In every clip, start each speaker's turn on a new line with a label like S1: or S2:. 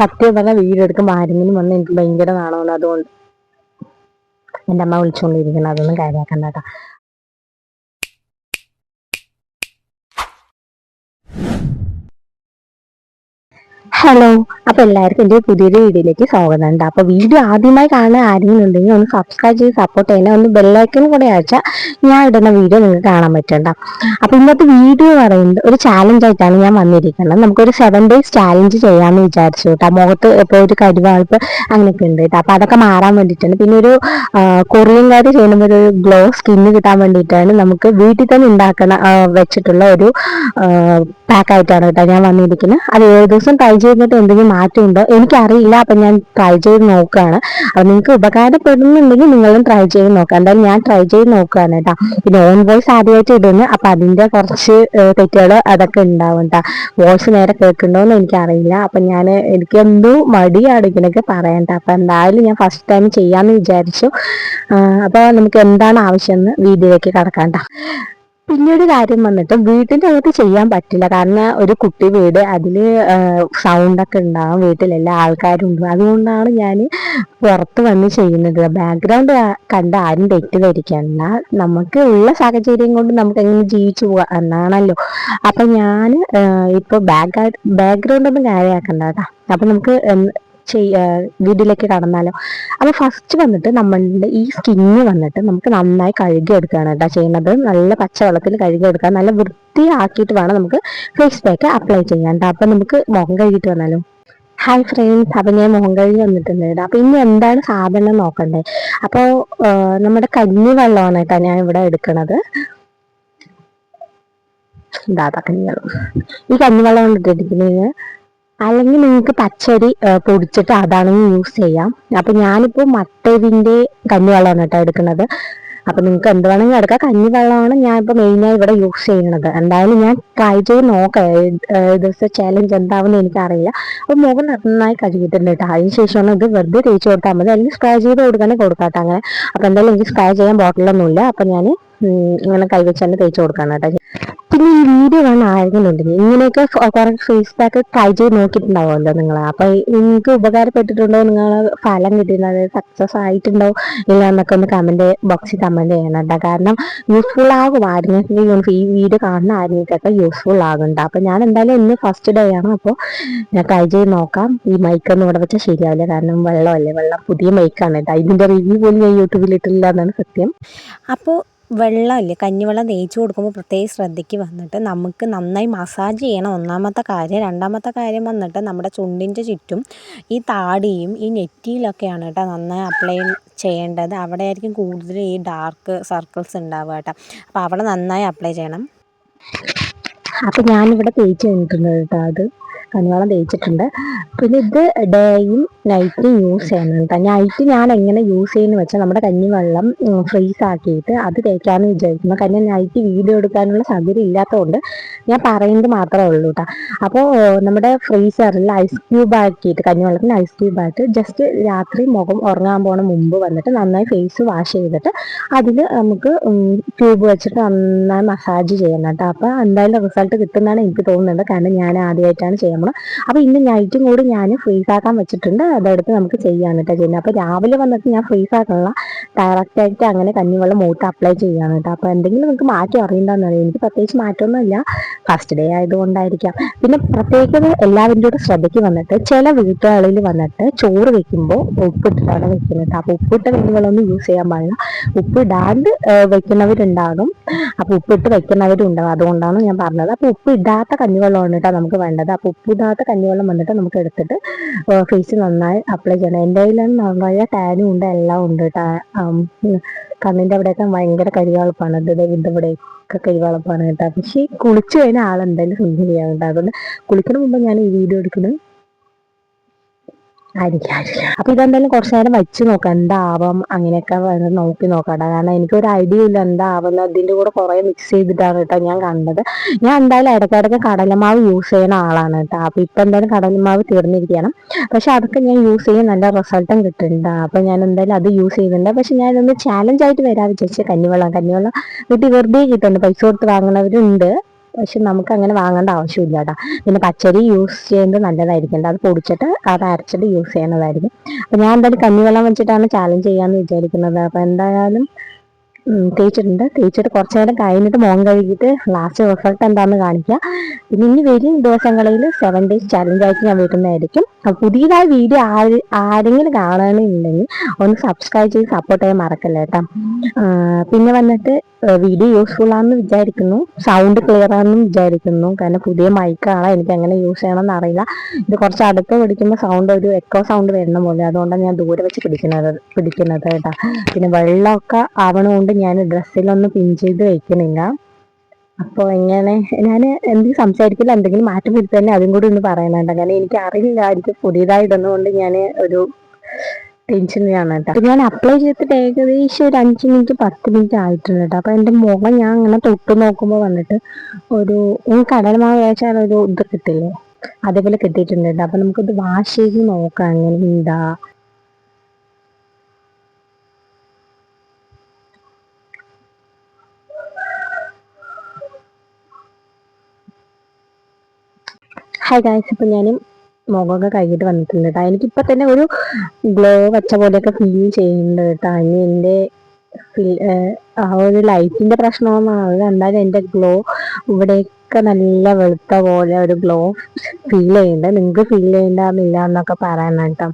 S1: സത്യം പറഞ്ഞാൽ വീഡിയോ എടുക്കുമ്പോൾ ആരെങ്കിലും വന്ന് എനിക്ക് ഭയങ്കര നാണമാണ്. അതുകൊണ്ട് എന്റെ അമ്മ വിളിച്ചുകൊണ്ടിരിക്കണം അതൊന്നും കാര്യമാക്കണ്ട കേട്ടോ. ഹലോ അപ്പൊ എല്ലാവർക്കും എന്റെ പുതിയൊരു വീഡിയോയിലേക്ക് സ്വാഗതം. ഉണ്ട് അപ്പൊ വീഡിയോ ആദ്യമായി കാണുന്ന ആരെങ്കിലും ഉണ്ടെങ്കിൽ ഒന്ന് സബ്സ്ക്രൈബ് ചെയ്ത് സപ്പോർട്ട് ചെയ്യുന്ന ഒന്ന് ബെല്ലൈക്കൻ കൂടെ അയച്ചാൽ ഞാൻ ഇടുന്ന വീഡിയോ നിങ്ങൾക്ക് കാണാൻ പറ്റണ്ട അപ്പൊ ഇന്നത്തെ വീഡിയോ പറയുന്നത് ഒരു ചാലഞ്ച് ആയിട്ടാണ് ഞാൻ വന്നിരിക്കുന്നത്. നമുക്കൊരു സെവൻ ഡേയ്സ് ചാലഞ്ച് ചെയ്യാമെന്ന് വിചാരിച്ചു കേട്ടോ മുഖത്ത് ഇപ്പോൾ ഒരു കരുവാൾപ്പ് അങ്ങനെയൊക്കെ ഉണ്ട് കേട്ടോ അപ്പൊ അതൊക്കെ മാറാൻ വേണ്ടിയിട്ടാണ്. പിന്നെ ഒരു കൊറിയൻ കാര് ചെയ്യുമ്പോൾ ഒരു ഗ്ലോ സ്കിന്ന് കിട്ടാൻ വേണ്ടിയിട്ടാണ് നമുക്ക് വീട്ടിൽ തന്നെ ഉണ്ടാക്കണ വെച്ചിട്ടുള്ള ഒരു പാക്കായിട്ടാണ് കേട്ടോ ഞാൻ വന്നിരിക്കുന്നത് അത് ഏഴ് ദിവസം ട്രൈ ചെയ്തിട്ട് എന്തെങ്കിലും മാറ്റമുണ്ടോ? എനിക്കറിയില്ല അപ്പം ഞാൻ ട്രൈ ചെയ്ത് നോക്കുകയാണ്. അപ്പം നിങ്ങൾക്ക് ഉപകാരപ്പെടുന്നുണ്ടെങ്കിൽ നിങ്ങളും ട്രൈ ചെയ്ത് നോക്കാം എന്തായാലും ഞാൻ ട്രൈ ചെയ്ത് നോക്കുകയാണ് കേട്ടോ. പിന്നെ ഓൺ വോയിസ് ആദ്യമായിട്ട് ഇടുന്നു. അപ്പം അതിന്റെ കുറച്ച് തെറ്റുകൾ അതൊക്കെ ഉണ്ടാവും കേട്ടോ. വോയിസ് നേരെ കേൾക്കുന്നുണ്ടോയെന്ന് എനിക്കറിയില്ല. അപ്പം ഞാൻ എനിക്ക് എന്തോ മടിയാണ് ഇങ്ങനെയൊക്കെ പറയാൻ. അപ്പം എന്തായാലും ഞാൻ ഫസ്റ്റ് ടൈം ചെയ്യാമെന്ന് വിചാരിച്ചു. അപ്പോൾ നമുക്ക് എന്താണ് ആവശ്യം എന്ന് വീഡിയോയിലേക്ക് കടക്കാം ട്ടോ. പിന്നെ ഒരു കാര്യം വന്നിട്ട് വീട്ടിന്റെ അകത്ത് ചെയ്യാൻ പറ്റില്ല. കാരണം ഒരു കുട്ടി വീട് അതിൽ സൗണ്ട് ഒക്കെ ഉണ്ടാവും വീട്ടിലെല്ലാ ആൾക്കാരും ഉണ്ട്. അതുകൊണ്ടാണ് ഞാൻ പുറത്ത് വന്ന് ചെയ്യുന്നത്. ബാക്ക്ഗ്രൗണ്ട് കണ്ട് ആരും തെറ്റിദ്ധരിക്കണ്ട. നമുക്ക് ഉള്ള സാഹചര്യം കൊണ്ട് നമുക്ക് എങ്ങനെ ജീവിച്ചു പോകാം എന്നാണല്ലോ അപ്പൊ ഞാൻ ഇപ്പൊ ബാക്ക് ബാക്ക്ഗ്രൗണ്ട് ഒന്നും കാര്യമാക്കണ്ട കേട്ടോ. അപ്പൊ നമുക്ക് വീട്ടിലേക്ക് കടന്നാലോ. അപ്പൊ ഫസ്റ്റ് വന്നിട്ട് നമ്മളുടെ ഈ സ്കിന്ന് വന്നിട്ട് നമുക്ക് നന്നായി കഴുകി എടുക്കുകയാണ് കേട്ടോ ചെയ്യുന്നത്. നല്ല പച്ചവെള്ളത്തിൽ കഴുകി എടുക്കുക നല്ല വൃത്തിയാക്കിയിട്ട് വേണം നമുക്ക് ഫേസ് പാക്ക് അപ്ലൈ ചെയ്യാൻ കേട്ടോ. അപ്പൊ നമുക്ക് മുഖം കഴുകിയിട്ട് വന്നാലോ. ഹായ് ഫ്രണ്ട്സ് അപ്പം ഞാൻ മുഖം കഴുകി വന്നിട്ടുണ്ട് കേട്ടോ. അപ്പൊ ഇനി എന്താണ് സാധനം നോക്കണ്ടേ? അപ്പോൾ നമ്മുടെ കഞ്ഞി വെള്ളമാണ് കേട്ടോ ഞാൻ ഇവിടെ എടുക്കണത്. ഈ കഞ്ഞിവെള്ളം കൊണ്ടിട്ടിരിക്കുന്നത് അല്ലെങ്കിൽ നിങ്ങൾക്ക് പച്ചരി പൊടിച്ചിട്ട് അതാണെങ്കിൽ യൂസ് ചെയ്യാം. അപ്പൊ ഞാനിപ്പോ മട്ടേവിന്റെ കഞ്ഞിവെള്ളമാണ് കേട്ടോ എടുക്കുന്നത്. അപ്പൊ നിങ്ങൾക്ക് എന്ത് വേണമെങ്കിലും എടുക്കാം. കഞ്ഞിവെള്ളമാണ് ഞാൻ ഇപ്പൊ മെയിനായി ഇവിടെ യൂസ് ചെയ്യുന്നത്. എന്തായാലും ഞാൻ ട്രൈ ചെയ്ത് നോക്കാം. ദിവസം ചാലഞ്ച് അറിയില്ല എനിക്കറിയില്ല. അപ്പൊ മുഖം നന്നായി കഴുകിയിട്ടുണ്ട് കേട്ടോ. അതിന് ശേഷമാണ് ഇത് വെറുതെ തേച്ച് കൊടുത്താൽ മതി. അല്ലെങ്കിൽ സ്പ്രേ ചെയ്ത് കൊടുക്കാനേ കൊടുക്കാട്ടോ അങ്ങനെ. അപ്പൊ എന്തായാലും എനിക്ക് സ്പ്രേ ചെയ്യാൻ ബോട്ടിലൊന്നുമില്ല അപ്പൊ ഞാൻ ഇങ്ങനെ കൈവച്ച് തന്നെ തേച്ച് കൊടുക്കാണ് കേട്ടോ. പിന്നെ ഈ വീഡിയോ കാണാൻ ആരെങ്കിലും ഉണ്ടെങ്കിൽ ഇങ്ങനെയൊക്കെ കുറെ ഫേസ് പാക്ക് ട്രൈ ചെയ്ത് നോക്കിയിട്ടുണ്ടാവുമല്ലോ നിങ്ങൾ അപ്പൊ നിങ്ങൾക്ക് ഉപകാരപ്പെട്ടിട്ടുണ്ടോ? നിങ്ങൾ ഫലം കിട്ടിയിരുന്നത് സക്സസ് ആയിട്ടുണ്ടോ ഇല്ല എന്നൊക്കെ ഒന്ന് കമന്റ് ബോക്സിൽ കമന്റ് ചെയ്യണം കാരണം യൂസ്ഫുൾ ആകും ആരെങ്കിലും ഈ വീഡിയോ കാണുന്ന ആരെങ്കിലൊക്കെ യൂസ്ഫുൾ ആകുന്നുണ്ട്. അപ്പൊ ഞാൻ എന്തായാലും ഇന്ന് ഫസ്റ്റ് ഡേ ആണ്. അപ്പോൾ ഞാൻ ട്രൈ ചെയ്ത് നോക്കാം. ഈ മൈക്ക് ഒന്നും ഇവിടെ വെച്ചാൽ ശരിയാവില്ല. കാരണം വെള്ളമല്ലേ? വെള്ളം പുതിയ മൈക്കാണ് ഇതിന്റെ റിവ്യൂ പോലും ഞാൻ യൂട്യൂബിൽ ഇട്ടില്ല എന്നാണ് സത്യം.
S2: അപ്പോൾ വെള്ളമില്ലേ? കഞ്ഞിവെള്ളം തേച്ച് കൊടുക്കുമ്പോൾ പ്രത്യേകം ശ്രദ്ധയ്ക്ക് വന്നിട്ട് നമുക്ക് നന്നായി മസാജ് ചെയ്യണം. ഒന്നാമത്തെ കാര്യം രണ്ടാമത്തെ കാര്യം വന്നിട്ട് നമ്മുടെ ചുണ്ടിന്റെ ചുറ്റും ഈ താടിയും ഈ നെറ്റിയിലൊക്കെയാണ് കേട്ടോ നന്നായി അപ്ലൈ ചെയ്യേണ്ടത്. അവിടെ ആയിരിക്കും കൂടുതൽ ഈ ഡാർക്ക് സർക്കിൾസ് ഉണ്ടാവുക കേട്ടോ. അപ്പോൾ അവിടെ നന്നായി അപ്ലൈ ചെയ്യണം.
S1: അപ്പോൾ ഞാനിവിടെ തേച്ച് കഴിഞ്ഞിട്ടുണ്ട് കേട്ടോ അത്. കഞ്ഞിവെള്ളം തേച്ചിട്ടുണ്ട്. പിന്നെ ഇത് ഡേയും നൈറ്റും യൂസ് ചെയ്യണം കേട്ടോ. നൈറ്റ് ഞാൻ എങ്ങനെ യൂസ് ചെയ്യുന്നു വെച്ചാൽ നമ്മുടെ കഞ്ഞിവെള്ളം ഫ്രീസ് ആക്കിയിട്ട് അത് തേക്കാമെന്ന് വിചാരിക്കുന്നു. കാരണം നൈറ്റ് വീഡിയോ എടുക്കാനുള്ള സൗകര്യം ഇല്ലാത്തതുകൊണ്ട് ഞാൻ പറയുന്നത് മാത്രമേ ഉള്ളൂ കേട്ടോ. അപ്പോൾ നമ്മുടെ ഫ്രീസറിൽ ഐസ് ക്യൂബ് ആക്കിയിട്ട് കഞ്ഞിവെള്ളത്തിന് ഐസ് ക്യൂബ് ആയിട്ട് ജസ്റ്റ് രാത്രി മുഖം ഉറങ്ങാൻ പോണ മുമ്പ് വന്നിട്ട് നന്നായി ഫേസ് വാഷ് ചെയ്തിട്ട് അതിൽ നമുക്ക് ക്യൂബ് വെച്ചിട്ട് നന്നായി മസാജ് ചെയ്യണം കേട്ടോ. അപ്പോൾ എന്തായാലും റിസൾട്ട് കിട്ടുന്നതാണ് എനിക്ക് തോന്നുന്നത്. കാരണം ഞാൻ ആദ്യമായിട്ടാണ് ചെയ്യാൻ പോണത് അപ്പോൾ ഇന്ന് നൈറ്റും കൂടി ഞാൻ ഫ്രീസ് ആക്കാൻ വെച്ചിട്ടുണ്ട്. അതെടുത്ത് നമുക്ക് ചെയ്യാൻ കേട്ടോ ചെയ്യുന്നത് അപ്പോൾ രാവിലെ വന്നിട്ട് ഞാൻ ഫ്രീസ് ആക്കാനുള്ള ഡയറക്റ്റായിട്ട് അങ്ങനെ കഞ്ഞിവെള്ളം മൂട്ട് അപ്ലൈ ചെയ്യാണ് കേട്ടോ. അപ്പോൾ എന്തെങ്കിലും നിങ്ങൾക്ക് മാറ്റം അറിയണ്ടെന്നറിയാം എനിക്ക് പ്രത്യേകിച്ച് മാറ്റമൊന്നുമില്ല. ഫസ്റ്റ് ഡേ ആയതുകൊണ്ടായിരിക്കാം. പിന്നെ പ്രത്യേകത എല്ലാവരുടെ ശ്രദ്ധയ്ക്ക് വന്നിട്ട് ചില വീട്ടുകളിൽ വന്നിട്ട് ചോറ് വെക്കുമ്പോൾ ഉപ്പിട്ടിട്ടാണ് വെക്കുന്നത് അപ്പോൾ ഉപ്പിട്ട കഞ്ഞിവെള്ളമൊന്നും യൂസ് ചെയ്യാൻ പാടില്ല. ഉപ്പിടാണ്ട് വെക്കുന്നവരുണ്ടാകും. അപ്പോൾ ഉപ്പിട്ട് വെക്കുന്നവരും ഉണ്ടാകും അതുകൊണ്ടാണ് ഞാൻ പറഞ്ഞത്. അപ്പോൾ ഉപ്പ് ഇടാത്ത കഞ്ഞിവെള്ളമാണ് കേട്ടോ നമുക്ക് വേണ്ടത്. അപ്പോൾ ഉപ്പിടാത്ത കഞ്ഞിവെള്ളം വന്നിട്ട് നമുക്ക് എടുത്തിട്ട് ഫേസ് നന്നായി അപ്ലൈ ചെയ്യണം. എന്റെ കയ്യിലാണ് നന്നായ ടാനും ഉണ്ട് എല്ലാം ഉണ്ട് ആം, കണ്ണിന്റെ അവിടെയൊക്കെ ഭയങ്കര കരിവാളപ്പാണ്. അവിടെയൊക്കെ കരിവാളപ്പാണ് കേട്ടോ പക്ഷേ കുളിച്ചു കഴിഞ്ഞാൽ ആളെന്തായാലും സുന്ദരിയാണ് കേട്ടോ അതുകൊണ്ട് കുളിക്കുന്ന മുമ്പ് ഞാൻ ഈ വീഡിയോ എടുക്കുന്നത് ആയിരിക്കാം ആയിരിക്കാം. അപ്പൊ ഇതെന്തായാലും കുറച്ചു നേരം വെച്ച് നോക്കാം എന്താവാം അങ്ങനെയൊക്കെ നോക്കി നോക്കട്ടെ. കാരണം എനിക്ക് ഒരു ഐഡിയ ഇല്ല എന്താവുന്ന ഇതിന്റെ കൂടെ കുറെ മിക്സ് ചെയ്തിട്ടാണ് കേട്ടോ ഞാൻ കണ്ടത്. ഞാൻ എന്തായാലും ഇടയ്ക്കിടയ്ക്ക് കടലമാവ് യൂസ് ചെയ്യുന്ന ആളാണ് കേട്ടോ. അപ്പൊ ഇപ്പൊ എന്തായാലും കടലമാവ് തീർന്നിരിക്കണം പക്ഷെ അതൊക്കെ ഞാൻ യൂസ് ചെയ്യും നല്ല റിസൾട്ടും കിട്ടുന്നുണ്ട്. അപ്പൊ ഞാൻ എന്തായാലും അത് യൂസ് ചെയ്യുന്നുണ്ട്. പക്ഷെ ഞാനൊന്ന് ചാലഞ്ച് ആയിട്ട് വരാൻ വിചാരിച്ച കഞ്ഞിവെള്ളം കഞ്ഞിവെള്ളം വീട്ടിൽ വെറുതെ കിട്ടുന്നുണ്ട് പൈസ കൊടുത്ത് വാങ്ങുന്നവരുണ്ട്. പക്ഷെ നമുക്ക് അങ്ങനെ വാങ്ങേണ്ട ആവശ്യമില്ല കേട്ടോ. പിന്നെ പച്ചരി യൂസ് ചെയ്യുന്നത് നല്ലതായിരിക്കും. അത് പൊടിച്ചിട്ട് അത് അരച്ചിട്ട് യൂസ് ചെയ്യുന്നതായിരിക്കും. അപ്പം ഞാൻ എന്തായാലും കഞ്ഞിവെള്ളം വെച്ചിട്ടാണ് ചാലഞ്ച് ചെയ്യാന്ന് വിചാരിക്കുന്നത്. അപ്പോൾ എന്തായാലും തേച്ചിട്ടുണ്ട്. തേച്ചിട്ട് കുറച്ച് നേരം കഴിഞ്ഞിട്ട് മോൻ കഴുകിയിട്ട് ലാസ്റ്റ് റിസൾട്ട് എന്താണെന്ന് കാണിക്കുക പിന്നെ ഇനി വരും ദിവസങ്ങളിൽ സെവൻ ഡേയ്സ് ചലഞ്ച് ആയിട്ട് ഞാൻ വരുന്നതായിരിക്കും. പുതിയതായ വീഡിയോ ആര് ആരെങ്കിലും കാണണമെന്നുണ്ടെങ്കിൽ ഒന്ന് സബ്സ്ക്രൈബ് ചെയ്ത് സപ്പോർട്ട് ചെയ്യാൻ മറക്കല്ല കേട്ടോ. പിന്നെ വന്നിട്ട് വീഡിയോ യൂസ്ഫുൾ ആണെന്ന് വിചാരിക്കുന്നു. സൗണ്ട് ക്ലിയർ ആണെന്ന് വിചാരിക്കുന്നു. കാരണം പുതിയ മൈക്കാണ് എനിക്ക് എങ്ങനെ യൂസ് ചെയ്യണമെന്ന് അറിയില്ല. ഇത് കുറച്ച് അടുത്ത് പിടിക്കുമ്പോൾ സൗണ്ട് ഒരു എക്കോ സൗണ്ട് വരുന്ന പോലെ. അതുകൊണ്ടാണ് ഞാൻ ദൂരെ വെച്ച് പിടിക്കുന്നത് പിടിക്കുന്നത് കേട്ടോ. പിന്നെ വെള്ളമൊക്കെ ആവണോണ്ട് ഞാൻ ഡ്രസ്സിലൊന്നും പിൻ ചെയ്ത് വെക്കണില്ല. അപ്പോൾ എങ്ങനെ ഞാൻ എന്ത് സംസാരിക്കില്ല എന്തെങ്കിലും മാറ്റം വരുത്തി തന്നെ അതും കൂടി ഒന്ന് പറയണുണ്ട് കാരണം എനിക്ക് അറിയില്ല എനിക്ക് പുതിയതായി ഇടുന്നതുകൊണ്ട് ഞാൻ ഒരു ടെൻഷനിലാണ് കേട്ടോ. ഞാൻ അപ്ലൈ ചെയ്തിട്ട് ഏകദേശം ഒരു അഞ്ച് മിനിറ്റ് പത്ത് മിനിറ്റ് ആയിട്ടുണ്ട് കേട്ടോ. അപ്പോൾ എന്റെ മുഖം ഞാൻ അങ്ങനെ തൊട്ട് നോക്കുമ്പോൾ വന്നിട്ട് ഒരു ഈ കടലമാവ് വേച്ചാൽ ഒരു ഇത് കിട്ടില്ലേ? അതേപോലെ കിട്ടിയിട്ടുണ്ട് കേട്ടോ. അപ്പം നമുക്കിത് വാഷ് ചെയ്ത് നോക്കാം. എങ്ങനെ എന്താ ഹായ് ഗായ്സ് ഇപ്പം ഞാനും മുഖമൊക്കെ കഴുകിയിട്ട് വന്നിട്ടുണ്ട് കേട്ടോ എനിക്കിപ്പോൾ തന്നെ ഒരു ഗ്ലോ വെച്ച പോലെയൊക്കെ ഫീൽ ചെയ്യുന്നുണ്ട് കേട്ടോ ഇനി എന്റെ ഫീൽ ആ ഒരു ലൈറ്റിന്റെ പ്രശ്നമാണ് അത് എന്തായാലും എന്റെ ഗ്ലോ ഇവിടെയൊക്കെ നല്ല വെളുത്ത പോലെ ഒരു ഗ്ലോ ഫീൽ ചെയ്യുന്നുണ്ട് നിങ്ങൾക്ക് ഫീൽ ചെയ്യണ്ടെന്നില്ല എന്നൊക്കെ പറയണം കേട്ടോ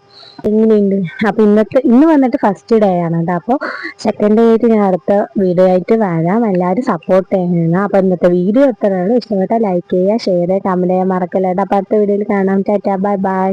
S1: എങ്ങനെയുണ്ട്? അപ്പൊ ഇന്നത്തെ ഇന്ന് വന്നിട്ട് ഫസ്റ്റ് ഡേ ആണ് കേട്ടോ അപ്പോൾ സെക്കൻഡ് ഡേ ആയിട്ട് ഞാൻ അടുത്ത വീഡിയോ ആയിട്ട് വരാം. എല്ലാവരും സപ്പോർട്ട് ചെയ്യണം. അപ്പൊ ഇന്നത്തെ വീഡിയോ എത്രയാണ് ഇഷ്ടപ്പെട്ടാൽ ലൈക്ക് ചെയ്യുക ഷെയർ ചെയ്യുക കമന്റ് ചെയ്യാൻ മറക്കല്ലേട്ടോ. അപ്പൊ അടുത്ത വീഡിയോയിൽ കാണാം. Tata bye bye